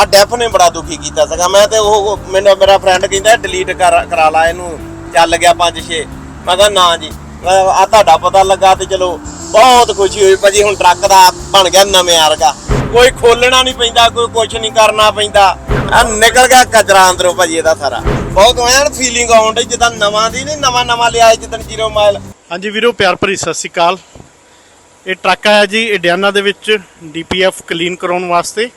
ਆ ਡੈਫ ਨੇ ਬੜਾ ਦੁਖੀ ਕੀਤਾ ਸੀਗਾ। ਮੈਂ ਤੇ ਉਹ ਮੈਨੂੰ ਮੇਰਾ ਫਰੈਂਡ ਕਹਿੰਦਾ ਡਿਲੀਟ ਕਰਾ ਲਾ ਇਹਨੂੰ। ਚੱਲ ਗਿਆ 5-6 ਮੈਂ ਕਿਹਾ, ਨਾ ਜੀ। ਆ ਤੁਹਾਡਾ ਪਤਾ ਲੱਗਾ ਤੇ ਚਲੋ, ਬਹੁਤ ਖੁਸ਼ੀ ਹੋਈ। ਭਾਜੀ, ਹੁਣ ਟਰੱਕ ਦਾ ਬਣ ਗਿਆ ਨਵੇਂ ਵਰਗਾ ਕੋਈ ਖੋਲਣਾ ਨਹੀਂ ਪੈਂਦਾ, ਕੋਈ ਕੁਝ ਨਹੀਂ ਕਰਨਾ ਪੈਂਦਾ। ਆ ਨਿਕਲ ਗਿਆ ਕਚਰਾ ਅੰਦਰੋਂ ਭਾਜੀ ਇਹਦਾ ਸਾਰਾ। ਬਹੁਤ ਐਨ ਫੀਲਿੰਗ ਆਉਣ ਡਈ, ਜਿੱਦਾਂ ਨਵਾਂ ਦੀ ਨਹੀਂ, ਨਵਾਂ ਨਵਾਂ ਲਿਆ ਜਿੱਦਾਂ ਜ਼ੀਰੋ ਮਾਈਲ ਹਾਂਜੀ ਵੀਰੋ, ਪਿਆਰ ਭਰੀ ਸਤਿ ਸ਼੍ਰੀ ਅਕਾਲ। ਇਹ ਟਰੱਕ ਆਇਆ ਜੀ ਇੰਡੀਆਨਾ ਦੇ ਵਿੱਚ ਡੀਪੀਐਫ ਕਲੀਨ ਕਰਾਉਣ ਵਾਸਤੇ।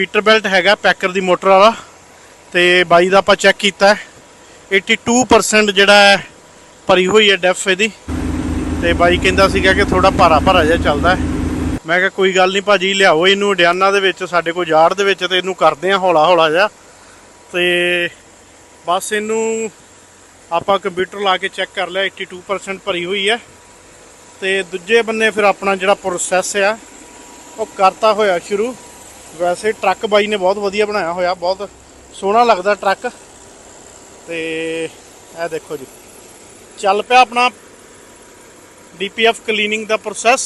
ਪੀਟਰ ਬੈਲਟ ਹੈਗਾ ਪੈਕਰ ਦੀ ਮੋਟਰ ਵਾਲਾ ਤੇ ਬਾਈ ਦਾ ਆਪਾਂ ਚੈੱਕ ਕੀਤਾ ਹੈ। 82% ਜਿਹੜਾ ਹੈ, ਭਰੀ ਹੋਈ ਹੈ ਡੈਫ ਇਹਦੀ। ਤੇ ਬਾਈ ਕਹਿੰਦਾ ਸੀਗਾ ਕਿ ਥੋੜਾ ਭਾਰਾ ਭਾਰਾ ਜਿਹਾ ਚੱਲਦਾ ਮੈਂ ਕਿਹਾ ਕੋਈ ਗੱਲ ਨਹੀਂ ਭਾਜੀ, ਲਿਆਓ ਇਹਨੂੰ ਡਿਆਨਾ ਦੇ ਵਿੱਚ, ਸਾਡੇ ਕੋਲ ਯਾਰਡ ਦੇ ਵਿੱਚ ਤੇ ਇਹਨੂੰ ਕਰਦੇ ਆ ਹੌਲਾ ਹੌਲਾ ਜਿਹਾ। ਤੇ ਬਸ ਇਹਨੂੰ ਆਪਾਂ ਕੰਪਿਊਟਰ ਲਾ ਕੇ ਚੈੱਕ ਕਰ ਲਿਆ 82% ਭਰੀ ਹੋਈ ਹੈ। ਤੇ ਦੂਜੇ ਬੰਨੇ ਫਿਰ ਆਪਣਾ ਜਿਹੜਾ ਪ੍ਰੋਸੈਸ ਆ, ਉਹ ਕਰਤਾ ਹੋਇਆ ਸ਼ੁਰੂ। ਵੈਸੇ ਟਰੱਕ ਬਾਈ ਨੇ ਬਹੁਤ ਵਧੀਆ ਬਣਾਇਆ ਹੋਇਆ ਬਹੁਤ ਸੋਹਣਾ ਲੱਗਦਾ ਟਰੱਕ। ਤੇ ਇਹ ਦੇਖੋ ਜੀ ਚੱਲ ਪਿਆ ਆਪਣਾ ਡੀਪੀਐਫ ਕਲੀਨਿੰਗ ਦਾ ਪ੍ਰੋਸੈਸ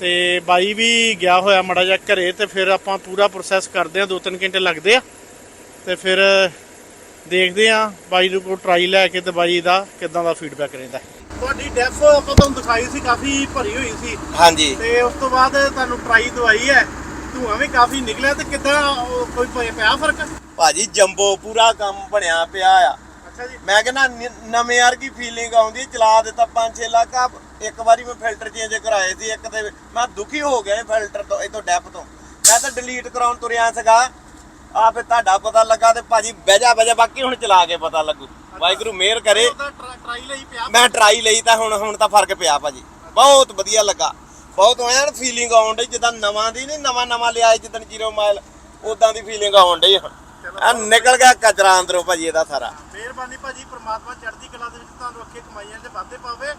ਤੇ ਬਾਈ ਵੀ ਗਿਆ ਹੋਇਆ ਮੜਾ ਜਾ ਘਰੇ ਤੇ ਫਿਰ ਆਪਾਂ ਪੂਰਾ ਪ੍ਰੋਸੈਸ ਕਰਦੇ ਆ 2-3 ਘੰਟੇ ਲੱਗਦੇ ਆ। ਤੇ ਫਿਰ ਦੇਖਦੇ ਆ ਬਾਈ ਨੂੰ ਕੋਲ ਟਰਾਈ ਲੈ ਕੇ ਤੇ ਬਾਈ ਦਾ ਕਿਦਾਂ ਦਾ ਫੀਡਬੈਕ ਰਹਿੰਦਾ। ਤੁਹਾਡੀ ਡੈਫ ਆਪਾਂ ਤੁਹਾਨੂੰ ਦਿਖਾਈ ਸੀ ਕਾਫੀ ਭਰੀ ਹੋਈ ਸੀ। ਹਾਂਜੀ। ਤੇ ਉਸ ਤੋਂ ਬਾਅਦ ਤੁਹਾਨੂੰ ਟਰਾਈ ਦਵਾਈ ਹੈ। ਧੂਆਂ ਵੀ ਕਾਫੀ ਨਿਕਲਿਆ ਤੇ ਕਿਦਾਂ ਕੋਈ ਪਿਆ- ਪਿਆ ਫ਼ਰਕ? ਭਾਜੀ ਜੰਬੋ ਪੂਰਾ ਕੰਮ ਬਣਿਆ ਪਿਆ ਆ। ਅੱਛਾ ਜੀ। ਮੈਂ ਕਹਿੰਦਾ ਨਵੇਂ ਵਰਗੀ ਫੀਲਿੰਗ ਆਉਂਦੀ? ਚਲਾ ਦਿੱਤਾ 5-6 ਲੱਖ। ਆ ਇੱਕ ਵਾਰੀ ਮੈਂ ਫਿਲਟਰ ਚੇਂਜ ਕਰਾਏ ਸੀ ਇੱਕ ਤੇ ਮੈਂ ਦੁਖੀ ਹੋ ਗਿਆ ਇਹ ਫਿਲਟਰ ਤੋਂ ਇਹ ਤੋਂ ਡੈਪ ਤੋਂ। ਮੈਂ ਤਾਂ ਡਿਲੀਟ ਕਰਾਉਣ ਤੁਰਿਆ ਸੀਗਾ। ਆ ਫੇ ਤੁਹਾਡਾ ਪਤਾ ਲੱਗਾ ਤੇ ਭਾਜੀ ਬਹਿ ਜਾ ਬਹਿ ਜਾ ਬਾਕੀ ਹੁਣ ਚਲਾ ਕੇ ਪਤਾ ਲੱਗੂ। ਵਾਹਿਗੁਰੂ ਮਿਹਰ ਕਰੇ। ਉਹਦਾ ਟਰਾਈ ਲਈ ਪਿਆ। ਮੈਂ ਟਰਾਈ ਲਈ ਤਾਂ ਹੁਣ ਹੁਣ ਤਾਂ ਫ਼ਰਕ ਪਿਆ ਭਾਜੀ। ਬਹੁਤ ਵਧੀਆ ਲੱਗਾ। ਬਹੁਤ ਐਨ ਫੀਲਿੰਗ ਆਉਣ ਡਈ ਜਿੱਦਾਂ ਨਵਾਂ ਦੀ ਨਹੀਂ ਨਵਾਂ ਨਵਾਂ ਲਿਆ ਜਿੱਦਾਂ ਜ਼ੀਰੋ ਮਾਈਲ ਉਦਾਂ ਦੀ ਫੀਲਿੰਗ ਆਉਣ ਡਈ ਆ ਨਿਕਲ ਗਿਆ ਕਚਰਾ ਅੰਦਰੋਂ ਭਾਜੀ ਇਹਦਾ ਸਾਰਾ। ਮਿਹਰਬਾਨੀ ਭਾਜੀ ਪ੍ਰਮਾਤਮਾ ਚੜ੍ਹਦੀ ਕਲਾ ਦੇ ਵਿੱਚ ਤੁਹਾਨੂੰ ਅੱਖੇ ਕਮਾਈਆਂ 'ਚ ਵਾਧੇ ਪਾਵੇ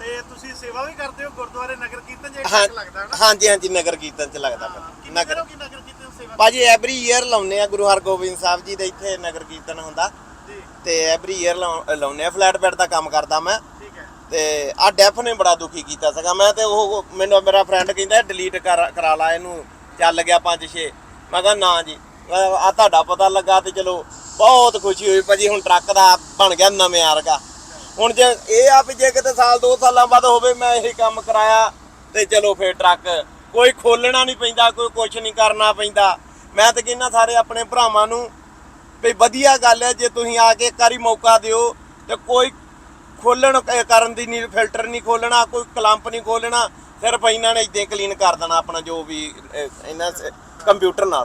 ਤੇ ਤੁਸੀਂ ਸੇਵਾ ਵੀ ਕਰਦੇ ਹੋ ਗੁਰਦੁਆਰੇ ਨਗਰ ਕੀਰਤਨ ਜੇ ਟਰੱਕ ਲੱਗਦਾ ਹੈ ਨਾ ਹਾਂਜੀ ਹਾਂਜੀ ਨਗਰ ਕੀਰਤਨ ਚ ਲੱਗਦਾ ਨਗਰ। ਨਗਰ ਕੀਰਤਨ ਸੇਵਾ? ਭਾਜੀ ਐਵਰੀ ਈਅਰ ਲਾਉਨੇ ਆ ਗੁਰੂ ਹਰਗੋਬਿੰਦ ਸਾਹਿਬ ਜੀ ਦੇ ਇੱਥੇ ਨਗਰ ਕੀਰਤਨ ਹੁੰਦਾ। ਜੀ। ਤੇ ਐਵਰੀ ਈਅਰ ਲਾਉਨੇ ਆ ਫਲੈਟ ਬੈੱਡ ਦਾ ਕੰਮ ਕਰਦਾ ਮੈਂ। ਤੇ ਆ ਡੈਫ ਨੇ ਬੜਾ ਦੁਖੀ ਕੀਤਾ ਸੀਗਾ। ਮੈਂ ਤੇ ਉਹ ਮੈਨੂੰ ਮੇਰਾ ਫਰੈਂਡ ਕਹਿੰਦਾ ਡਿਲੀਟ ਕਰ ਕਰਾ ਲਾ ਇਹਨੂੰ। ਚੱਲ ਗਿਆ 5-6 ਮੈਂ ਕਿਹਾ, ਨਾ ਜੀ। ਆ ਤੁਹਾਡਾ ਪਤਾ ਲੱਗਾ ਤੇ ਚਲੋ, ਬਹੁਤ ਖੁਸ਼ੀ ਹੋਈ। ਭਾਜੀ ਹੁਣ ਟਰੱਕ ਦਾ ਬਣ ਗਿਆ ਨਵੇਂ ਵਰਗਾ। ਹੁਣ ਜੇ ਇਹ ਆ ਵੀ ਜੇ ਕਿਤੇ ਸਾਲ 2 ਸਾਲਾਂ ਬਾਅਦ ਹੋਵੇ, ਮੈਂ ਇਹ ਕੰਮ ਕਰਾਇਆ ਤੇ ਚਲੋ ਫੇਰ ਟਰੱਕ। ਕੋਈ ਖੋਲਣਾ ਨਹੀਂ ਪੈਂਦਾ, ਕੋਈ ਕੁਝ ਨਹੀਂ ਕਰਨਾ ਪੈਂਦਾ। ਮੈਂ ਤਾਂ ਕਹਿੰਦਾ ਸਾਰੇ ਆਪਣੇ ਭਰਾਵਾਂ ਨੂੰ ਵੀ ਵਧੀਆ ਗੱਲ ਹੈ, ਜੇ ਤੁਸੀਂ ਆ ਕੇ ਇੱਕ ਵਾਰੀ ਮੌਕਾ ਦਿਓ ਤੇ ਕੋਈ ਖੋਲਣ ਕਰਨ ਦੀ ਨਹੀਂ ਫਿਲਟਰ ਨਹੀਂ ਖੋਲਣਾ, ਕੋਈ ਕਲੰਪ ਨਹੀਂ ਖੋਲਣਾ ਸਿਰਫ ਇਹਨਾਂ ਨੇ ਇਦਾਂ ਕਲੀਨ ਕਰ ਦੇਣਾ ਆਪਣਾ ਜੋ ਵੀ ਇਹਨਾਂ ਕੰਪਿਊਟਰ ਨਾਲ।